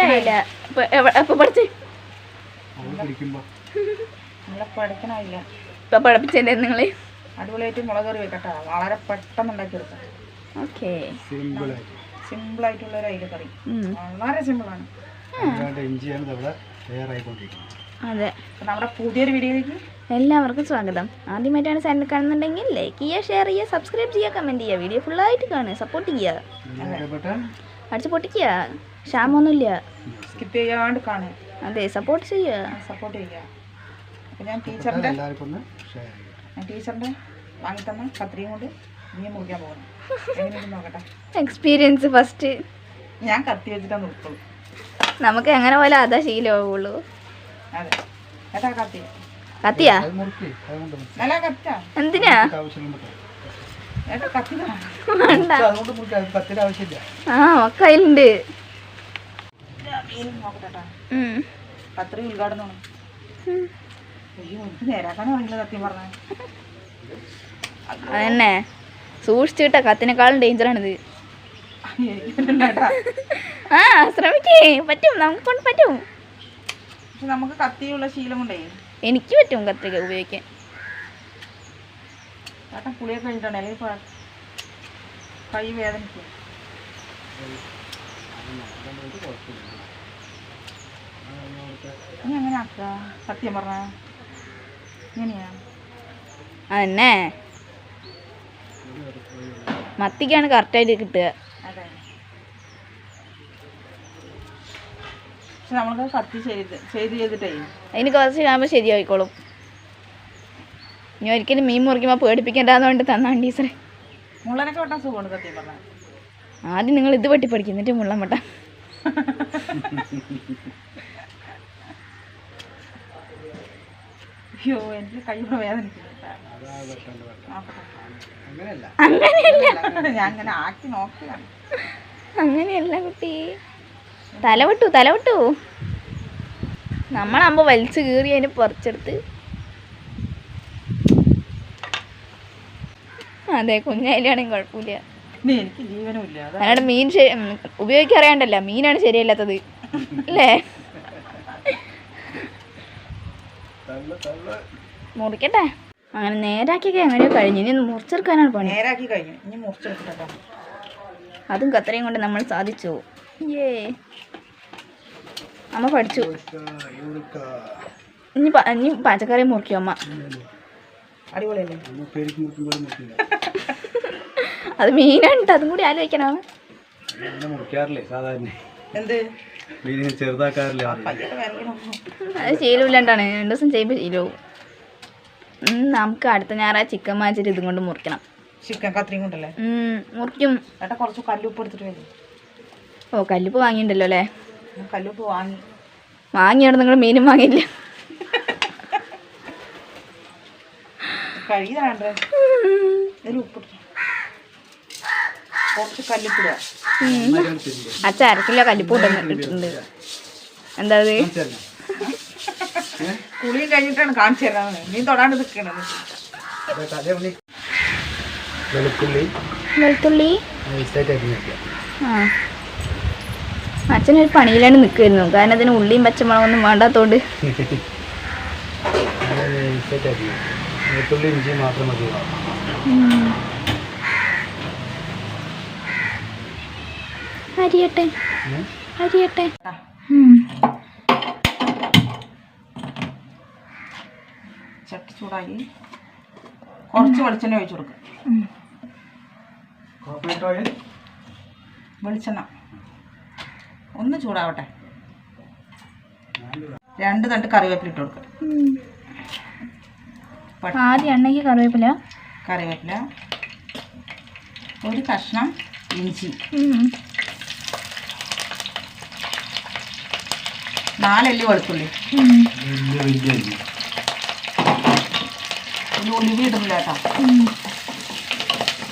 അയില അയില ഇപ്പൊ പഠിപ്പിച്ചല്ലേ നിങ്ങൾ. അടിപൊളിയായിട്ട് മുളക് കറി വെക്കട്ടെ. വളരെ പെട്ടെന്ന് ഉണ്ടാക്കിയെടുക്കാം ഓക്കെ. സിമ്പിൾ ആയിട്ട് സിമ്പിളായിട്ടുള്ള ഒരു അയിലക്കറി വളരെ സിമ്പിളാണ്. അതെ. നമ്മുടെ പുതിയൊരു വീഡിയോയിലേക്ക് എല്ലാവർക്കും സ്വാഗതം. ആദ്യമായിട്ടാണ് ചാനൽ കാണുന്നുണ്ടെങ്കിൽ ലൈക്ക് ചെയ്യുക ഷെയർ ചെയ്യുക സബ്സ്ക്രൈബ് ചെയ്യുക കമന്റ് ചെയ്യുക. വീഡിയോ ഫുള്ളായിട്ട് കാണുക സപ്പോർട്ട് ചെയ്യുക. അടിച്ച് പൊട്ടിക്കുക ക്ഷാമൊന്നുമില്ല. സ്കിപ്പ് ചെയ്യാണ്ട് കാണുക. അതെ സപ്പോർട്ട് ചെയ്യുക. സപ്പോർട്ട് ചെയ്യുക. ഞാൻ ടീച്ചറിന്റെ എല്ലാവർക്കും ഷെയർ ചെയ്യുക. ഞാൻ ടീച്ചറിന്റെ വാങ്ങിത്തന്ന കത്രിയും കൊണ്ട് ഇനി മുറിക്കാൻ പോകണം നോക്കട്ടെ. എക്സ്പീരിയൻസ് ഫസ്റ്റ് ഞാൻ കത്തി വെച്ചിട്ടാണ് നിർത്തുള്ളൂ നമുക്ക് എങ്ങനെ പോലെ അതാ ശീലമാവുള്ളൂ. കത്തിയാ? എന്തിനാ? ആ പറഞ്ഞത് അതന്നെ സൂക്ഷിച്ചിട്ട കത്തിനേക്കാളും ഡേഞ്ചറാണിത്. ആ ശ്രമിക്കേ. പറ്റും നമുക്ക് കൊണ്ട് പറ്റും. പക്ഷെ നമുക്ക് കത്തിയുള്ള ശീലം കൊണ്ടേ എനിക്ക് പറ്റും കത്രിക ഉപയോഗിക്കാൻ. ചേട്ടൻ പുളിയൊക്കെ കഴിഞ്ഞിട്ടാണ് അല്ലെങ്കിൽ കൈ വേദനിക്കും ഇനി എങ്ങനെ ആക്കുക? സത്യം പറഞ്ഞ. ഇങ്ങനെയാ? അതന്നെ. മത്തിക്കാണ് കറക്റ്റായിട്ട് കിട്ടുക. അതെ. പക്ഷെ നമ്മൾക്ക് കത്തി ചെയ്ത് ചെയ്ത് ചെയ്തിട്ടേ അതിന് കുറച്ച് കഴിയുമ്പോൾ ശരിയായിക്കോളും. ഇനി ഒരിക്കലും മീൻ മുറിക്കുമ്പോൾ പേടിപ്പിക്കേണ്ടതുകൊണ്ട് കൊണ്ട് തന്നാണ് ടീച്ചറെ. മുള്ളനൊക്കെ വെട്ടാൻ സുഖമാണ് സത്യം പറഞ്ഞാൽ ആദ്യം നിങ്ങൾ ഇത് വെട്ടി പഠിക്കും എന്നിട്ട് മുള്ളൻ വെട്ടാം. അയ്യോ എനിക്ക് കൈയുടെ വേദനിക്കുന്നു. അങ്ങനെയല്ല. ഞാൻ അങ്ങനെ ആക്കി നോക്കുകയാണ്. അങ്ങനെയല്ല കുട്ടി. തല വിട്ടു തല വിട്ടു നമ്മളാകുമ്പോൾ വലിച്ചു കീറി അതിന് പറിച്ചെടുത്ത്. അതെ കുഞ്ഞായാലാണെങ്കിൽ കുഴപ്പമില്ല. അല്ലാണ്ട് മീൻ ശരി ഉം, ഉപയോഗിക്കാൻ അറിയാണ്ടല്ല മീനാണ് ശരിയല്ലാത്തത്. അല്ലേ? മുറിക്കട്ടെ. അങ്ങനെ നേരാക്കിയൊക്കെ എങ്ങനെയോ കഴിഞ്ഞു ഇനി ഒന്ന് മുറിച്ചെടുക്കാനാണ് പണി. നേരാക്കി കഴിഞ്ഞു. ഇനി മുറിച്ചെടുക്കട്ടോ അതും കത്രയും കൊണ്ട് നമ്മൾ സാധിച്ചു. ഏ അമ്മ പഠിച്ചു. ഇനി ഇനി പച്ചക്കറി മുറിക്കും അമ്മ. അത് മീനുണ്ട് അതും കൂടി ആലോചിക്കണം മുറിക്കാറില്ലേ സാധാരണ. എന്ത്? മീനിനെ ചെറുതാക്കാറില്ല അത് ശീലമില്ലാണ്ടാണ് രണ്ടു ദിവസം ചെയ്യുമ്പോൾ ശീലവും നമുക്ക് അടുത്ത ഞായറാഴ്ച ചിക്കൻ വാങ്ങിച്ചിട്ട് ഇതും കൊണ്ട് മുറിക്കണം. ചിക്കൻ കത്രിയും കൊണ്ടല്ലേ? മുറിക്കും. ഏട്ടാ കുറച്ച് കല്ലുപ്പ് എടുത്തിട്ട് വരും. ഓ കല്ലുപ്പ് വാങ്ങിയിട്ടുണ്ടല്ലോ അല്ലേ? കല്ലുപ്പ് വാങ്ങി. വാങ്ങിയാണ് നിങ്ങൾ മീനും വാങ്ങിയില്ല. ഉപ്പിട്ടു കുറച്ച് കല്ലുപ്പിടുക. അച്ഛ അരക്കില്ല കല്ലുപ്പ് കൊണ്ടുവന്നിട്ടുണ്ട് എന്താ അത്? കുളിയും കഴിഞ്ഞിട്ടാണ് കാണിച്ചു തരാൻ നീ തൊടാണ്ട് നിൽക്കണത്. വെളുത്തുള്ളി. വെളുത്തുള്ളി. ആ. അച്ഛനൊരു പണിയിലാണ് നിൽക്കുമായിരുന്നു കാരണം അതിന് ഉള്ളിയും പച്ചമുളകൊന്നും വേണ്ടാത്തോണ്ട്. അരിയട്ടെ. ഏ? അരിയട്ടെ. ആ. ചട്ടി ചൂടായി. കുറച്ച് വെളിച്ചെണ്ണ ഒഴിച്ചു കൊടുക്കുക. വെളിച്ചെണ്ണ. ഒന്ന് ചൂടാവട്ടെ. രണ്ട് തട്ട് കറിവേപ്പില ഇട്ട്. പട്ട ആദ്യം എണ്ണയ്ക്ക് കറിവേപ്പില. കറിവേപ്പില. ഒരു കഷ്ണം ഇഞ്ചി. നാലല്ലി വെളുത്തുള്ളി. ഒരു ഉലുവി ഇടുന്നില്ല കേട്ടോ.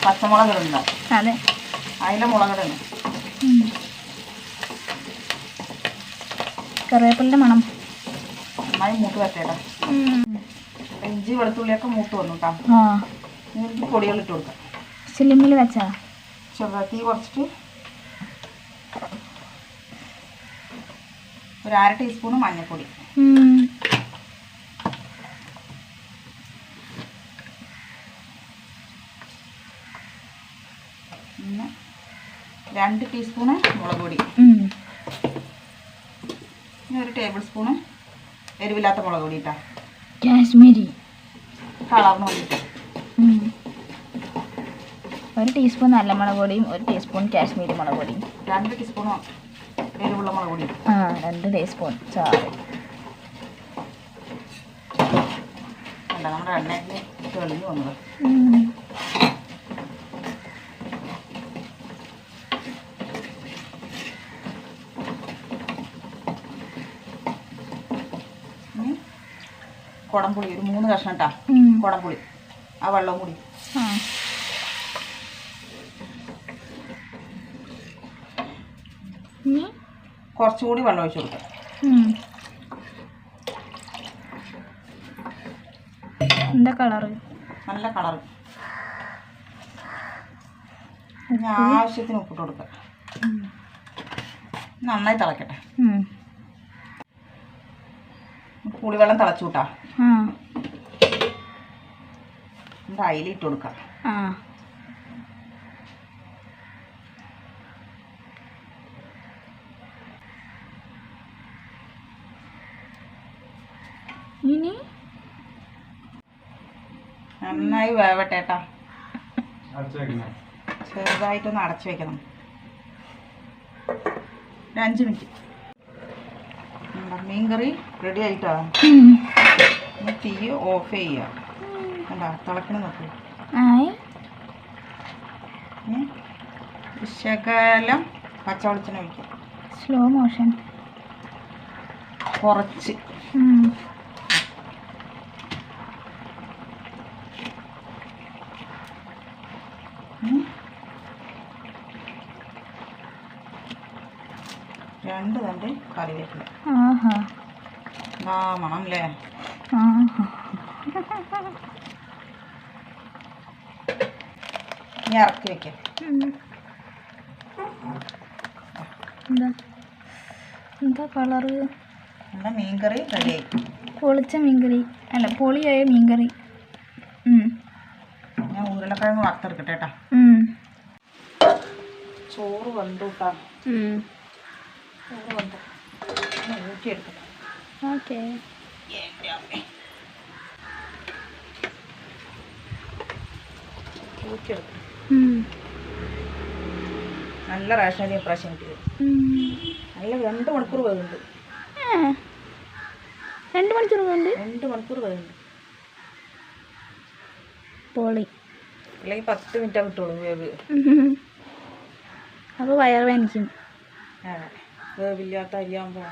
പച്ചമുളക് ഇടുന്നില്ല അതെ. മുളക് മുളകിടണം കറിവേപ്പിലിന്റെ മണം. നന്നായി മൂത്ത് വരട്ടേട്ടാ. ഉം. ഇഞ്ചി വെളുത്തുള്ളിയൊക്കെ മൂത്ത് വന്നു കേട്ടോ ഇനി പൊടികൾ ഇട്ട് കൊടുക്കാം. സിലിമിൽ വെച്ചാ? ചെറുതായി തീ കുറച്ചിട്ട് ഒരു അര ടീസ്പൂൺ മഞ്ഞൾപ്പൊടി. പിന്നെ രണ്ട് ടീസ്പൂണ് മുളക് പൊടി. ടേബിൾ സ്പൂണും എരിവില്ലാത്ത മുളക് പൊടി ഇട്ടാ. കാശ്മീരി. കളർന്ന് വേണ്ടിയിട്ട് ഒരു ടീസ്പൂൺ നല്ല മുളക് പൊടിയും ഒരു ടീസ്പൂൺ കാശ്മീരി മുളക് പൊടിയും. രണ്ട് ടീസ്പൂണോ എരിവുള്ള മുളക് പൊടി ആ രണ്ട് ടീസ്പൂൺ ചാറ് കണ്ട നമ്മുടെ എണ്ണയിൽ തെളിഞ്ഞു വന്നത് ഉം. ഇനി കുടംപുളി ഒരു മൂന്ന് കഷ്ണം ഇട്ടാ. കുടംപുളി ആ വെള്ളവും കൂടി. കുറച്ചുകൂടി വെള്ളം ഒഴിച്ചു കൊടുക്കാം. എന്താ കളറ്? നല്ല കളർ ഇനി ആവശ്യത്തിന് ഉപ്പിട്ട് കൊടുക്കുക നന്നായി തിളക്കട്ടെ. പുളിവെള്ളം തിളച്ചു കൂട്ടാ അതിലിട്ട് കൊടുക്ക. ആ. ഇനി നന്നായി വേവട്ടെ കേട്ടാ അടച്ചു വെക്കണം? ചെറുതായിട്ടൊന്ന് അടച്ചു വെക്കണം. ഒരു അഞ്ച് മിനിറ്റ്. എന്താ മീൻകറി റെഡി ആയിട്ടാ? തീ ഓഫ് ചെയ്യാം. കണ്ടാ തിളക്കണ നോക്കൂ. ശകലം പച്ചവെളിച്ചെണ്ണ ഒഴിക്കാം. സ്ലോ മോഷൻ കുറച്ച്. രണ്ട് തണ്ട് കറിവേപ്പില. ആ മണം അല്ലേ ഇനി ഇറക്കി വെക്കാം. എന്താ? എന്താ കളറ്? നമ്മുടെ മീൻകറി റെഡിയായി. പൊളിച്ച മീൻകറി. അല്ല പൊളിയായ മീൻകറി. ഞാൻ ഉരുളക്കിഴങ്ങ് വറുത്തെടുക്കട്ടെ കേട്ടാ. ചോറ് വെന്തു കേട്ടാ. ചോറ് ഒന്ന് ഓക്കേ. നല്ല റേഷൻ ഇപ്രാവശ്യം കിട്ടിയത്. നല്ല രണ്ട് മണിക്കൂർ ഏ. രണ്ട് മണിക്കൂർ കൊണ്ട് രണ്ട് മണിക്കൂർ വേവുണ്ട്. പൊളി. അല്ലെങ്കിൽ പത്ത് മിനിറ്റാ കിട്ടുള്ളൂ വേവ്. അപ്പോൾ വയർ വേനിക്കും. അതെ വേവില്ലാത്ത അരിയാകുമ്പോൾ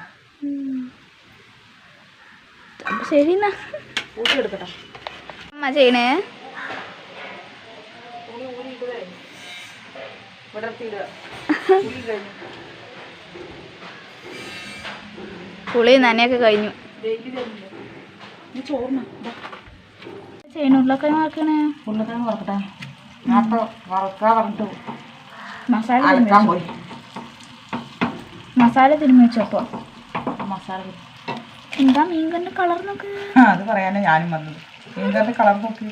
ശരി എന്നാ ഊറ്റിയെടുക്കട്ടെ അമ്മ ചെയ്യണേ? പുളി നനയൊക്കെ കഴിഞ്ഞു. ചെയ്യണ ഉരുളക്കിഴങ്ങ് വറക്കണേ? ഉരുളക്കിഴങ്ങ് വറക്കട്ടെ. മസാല മസാല തിരുമ്മി വെച്ചപ്പോ മസാല. എന്താ മീൻകറിന്റെ കളർ നോക്ക്? ആ, അത് പറയാനാ ഞാനും വന്നത്. മീൻകറിന്റെ കളർ നോക്കി.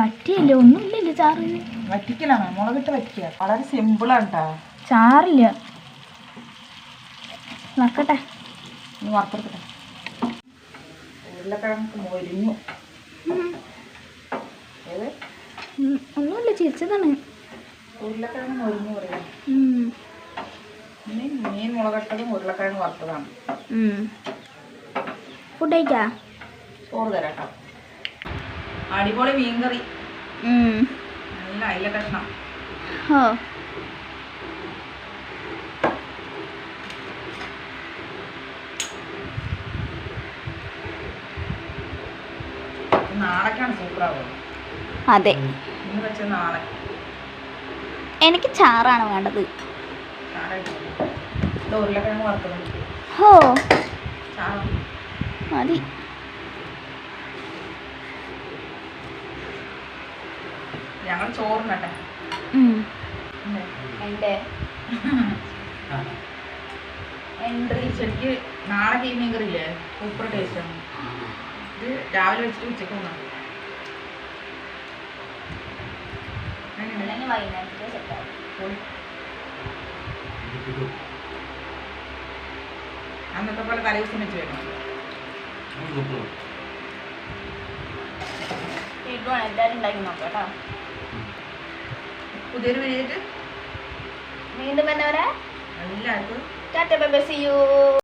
വറ്റിയല്ലേ? ഒന്നുമില്ലല്ലോ ചാറ്. വറ്റിക്കലാണ് മുളകിട്ട് വറ്റിക്കുക വളരെ സിമ്പിളാണ് കേട്ടോ. ചാറില്ല. നക്കട്ടെ വറുത്തെടുക്കട്ടെ ഉരുളക്കിഴങ്ങ് മൊരിഞ്ഞു. ഒന്നുമില്ല ചിരിച്ചതാണ്. ഉരുളക്കിഴങ്ങ് മൊരിഞ്ഞു പറയാം. മുളകിട്ടതും ഉരുളക്കിഴങ്ങ് വറുത്തതാണ്. ഫുഡ് കഴിക്കാ ചോറ് തരാം കേട്ടോ അടിപൊളി മീൻകറി. നല്ല അയില കഷ്ണം. ഓ. അതെ. ഇന്ന് വെച്ചത് നാളെ. എനിക്ക് ചാറാണ് വേണ്ടത്. ഉരുളക്കിഴങ്ങ് വറുത്തത് ഹോ. മതി. ഞങ്ങൾ ചോറിനട്ടെ. എന്റെ എൻട്രി ശരിക്ക് നാളെ മീൻ കറിയില്ലേ? സൂപ്പർ ടേസ്റ്റാണ് ഇത് രാവിലെ വെച്ചിട്ട് ഉച്ചയ്ക്ക് എങ്ങനെയുണ്ട്? അല്ലെങ്കിൽ വൈകുന്നേരത്തെ സെറ്റാവും പൊളി. അന്നത്തെ പോലെ തലേ ദിവസം വെച്ച് വെക്കണം വീട്ടുമാണ് എല്ലാവരും ഉണ്ടാക്കി നോക്കാം കേട്ടോ. പുതിയൊരു വീഡിയോ വീണ്ടും എന്നവരാ എല്ലാവർക്കും. Tata bye bye see you.